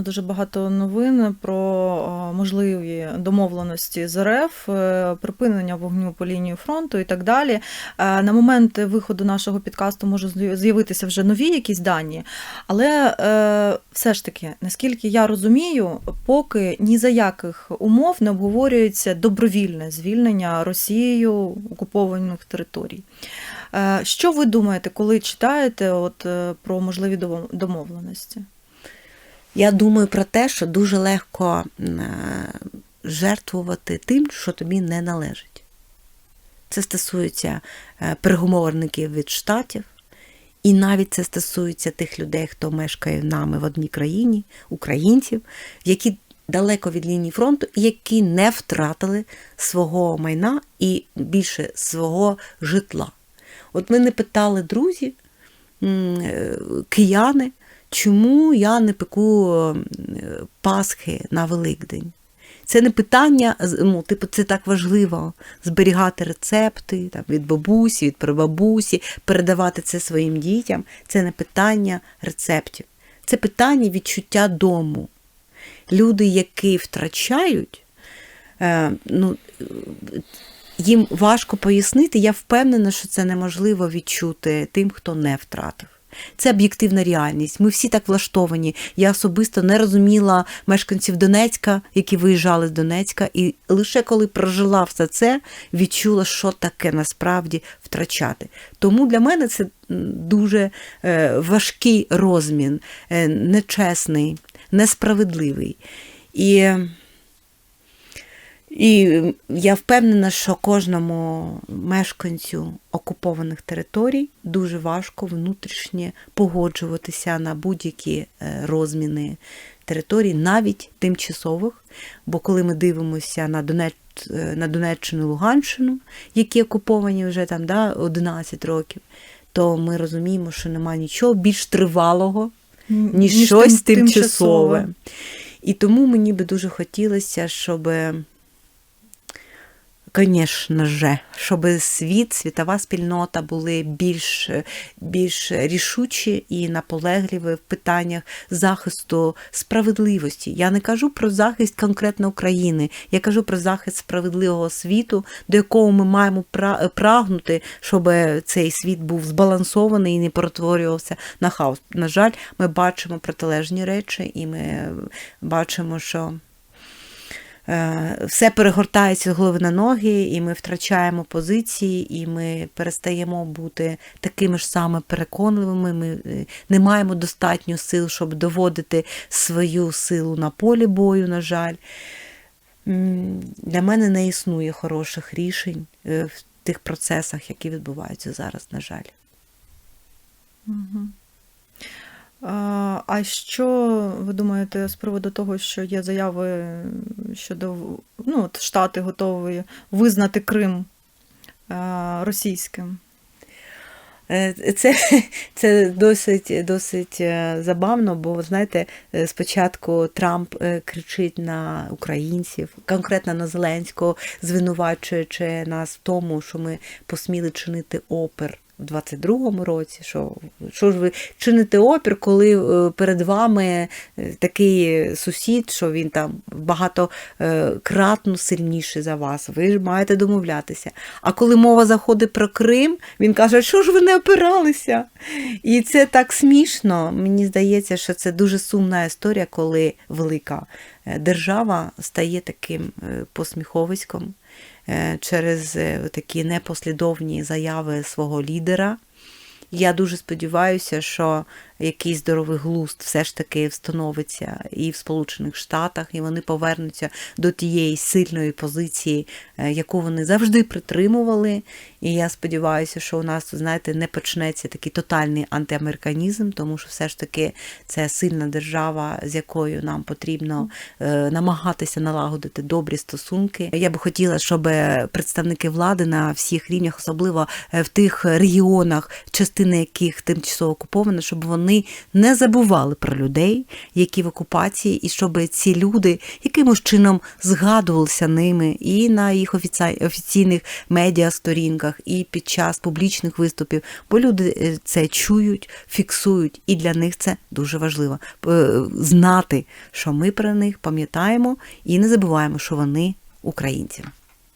Дуже багато новин про можливі домовленості з РФ, е, припинення вогню по лінії фронту і так далі. Е, На момент виходу нашого підкасту можуть з'явитися вже нові якісь дані, але е, все ж таки, наскільки я розумію, поки ні за яких умов не обговорюється добровільне звільнення Росією окупованих територій. Що ви думаєте, коли читаєте от, про можливі домовленості? Я думаю про те, що дуже легко е, жертвувати тим, що тобі не належить. Це стосується е, переговорників від штатів, і навіть це стосується тих людей, хто мешкає нами в одній країні, українців, які далеко від лінії фронту, які не втратили свого майна і більше свого житла. От мене питали друзі, е, кияни, чому я не пеку е, Пасхи на Великдень. Це не питання, ну, типу, це так важливо зберігати рецепти там, від бабусі, від прабабусі, передавати це своїм дітям. Це не питання рецептів. Це питання відчуття дому. Люди, які втрачають, е, ну, їм важко пояснити. Я впевнена, що це неможливо відчути тим, хто не втратив. Це об'єктивна реальність. Ми всі так влаштовані. Я особисто не розуміла мешканців Донецька, які виїжджали з Донецька, і лише коли прожила все це, відчула, що таке насправді втрачати. Тому для мене це дуже е, важкий розмін, е, нечесний, несправедливий. І і я впевнена, що кожному мешканцю окупованих територій дуже важко внутрішньо погоджуватися на будь-які е, розміни територій, навіть тимчасових. Бо коли ми дивимося на Донеч... е, на Донеччину Луганщину, які окуповані вже там да, 11 років, то ми розуміємо, що немає нічого більш тривалого, ніж, Ніж щось тим- тимчасове. тимчасове. І тому мені би дуже хотілося, щоб, звісно ж, щоб світ, світова спільнота були більш, більш рішучі і наполегливі в питаннях захисту справедливості. Я не кажу про захист конкретно України, я кажу про захист справедливого світу, до якого ми маємо прагнути, щоб цей світ був збалансований і не перетворювався на хаос. На жаль, ми бачимо протилежні речі, і ми бачимо, що все перегортається з голови на ноги, і ми втрачаємо позиції, і ми перестаємо бути такими ж саме переконливими. Ми е, не маємо достатньо сил, щоб доводити свою силу на полі бою, на жаль. Для мене не існує хороших рішень е, в тих процесах, які відбуваються зараз, на жаль. Мгм. А що ви думаєте з приводу того, що є заяви щодо ну, от Штати готові визнати Крим е, російським? Е, Це, це досить, досить е, забавно, бо знаєте, спочатку Трамп кричить на українців, конкретно на Зеленського, звинувачуючи нас в тому, що ми посміли чинити опір. В 22-му році, що, що ж ви чините опір, коли е, перед вами е, такий сусід, що він там багатократно сильніший за вас, ви ж маєте домовлятися. А коли мова заходить про Крим, він каже, що ж ви не опиралися? І це так смішно. Мені здається, що це дуже сумна історія, коли велика е, держава стає таким е, посміховиськом е, через е, такі непослідовні заяви свого лідера. Я дуже сподіваюся, що якийсь здоровий глузд все ж таки встановиться і в Сполучених Штатах, і вони повернуться до тієї сильної позиції, е, яку вони завжди притримували. І я сподіваюся, що у нас, знаєте, не почнеться такий тотальний антиамериканізм, тому що все ж таки це сильна держава, з якою нам потрібно е, намагатися налагодити добрі стосунки. Я би хотіла, щоб представники влади на всіх рівнях, особливо е, в тих регіонах, частини яких тимчасово окуповано, щоб вони вони не забували про людей, які в окупації, і щоб ці люди якимось чином згадувалися ними і на їх офіційних медіа-сторінках, і під час публічних виступів, бо люди е, це чують, фіксують, і для них це дуже важливо Е, знати, що ми про них пам'ятаємо і не забуваємо, що вони українці.